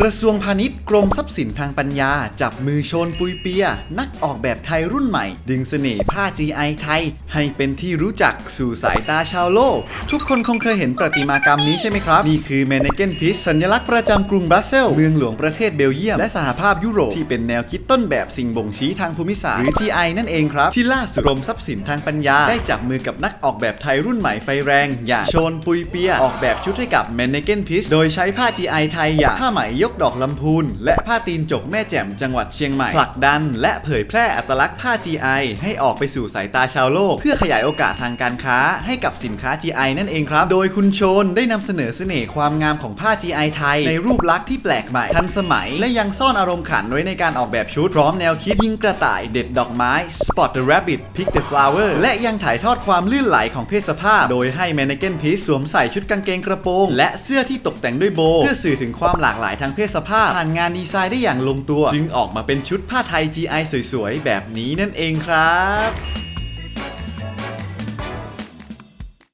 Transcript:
กระทรวงพาณิชย์กรมทรัพย์สินทางปัญญา จับมือโชนปุยเปีย นักออกแบบไทยรุ่นใหม่ ดึงเสน่ห์ผ้า GI ไทย ให้เป็นที่รู้จักสู่สายตาชาวโลก ทุกคนคงเคยเห็นประติมากรรมนี้ใช่ไหมครับ นี่คือเมนเกนพิสสัญลักษณ์ประจำกรุงบรัสเซลเมืองหลวงประเทศเบลเยียม และสหภาพยุโรปที่เป็นแนวคิดต้นแบบสิ่งบ่งชี้ทางภูมิศาสตร์หรือ GI นั่นเองครับที่ล่าสุดกรมทรัพย์สินทางปัญญา ได้จับมือกับนักออกแบบไทยรุ่นใหม่ไฟแรง อย่างโชนปุยเปีย ออกแบบชุดให้กับเมนเกนพิสโดยใช้ผ้า GI ไทยอย่างผ้าไหมยกดอกลำพูน และผ้าตีนจกแม่แจ่มจังหวัดเชียงใหม่ผลักดัน และเผยแพร่อัตลักษณ์ผ้า GI ให้ออกไปสู่สายตาชาวโลก เพื่อขยายโอกาสทางการค้าให้กับสินค้า GI นั่นเองครับ โดยคุณโชนได้นำเสนอเสน่ห์ความงามของผ้า GI ไทย ในรูปลักษณ์ที่แปลกใหม่ทันสมัย และยังซ่อนอารมณ์ขันไว้ในการออกแบบชุดพร้อมแนวคิดยิงกระต่ายเด็ดดอกไม้ Spot the Rabbit Pick the Flower และยังถ่ายทอดความลื่นไหลของเพศสภาพ โดยให้ Mannequin Piece สวมใส่ชุดกางเกงกระโปรง และเสื้อที่ตกแต่งด้วยโบว์เพื่อสื่อถึงความหลากหลายทางเพศสภาพผ่านงานดีไซน์ได้อย่างลงตัว จึงออกมาเป็นชุดผ้าไทย GI สวยๆ แบบนี้นั่นเองครับ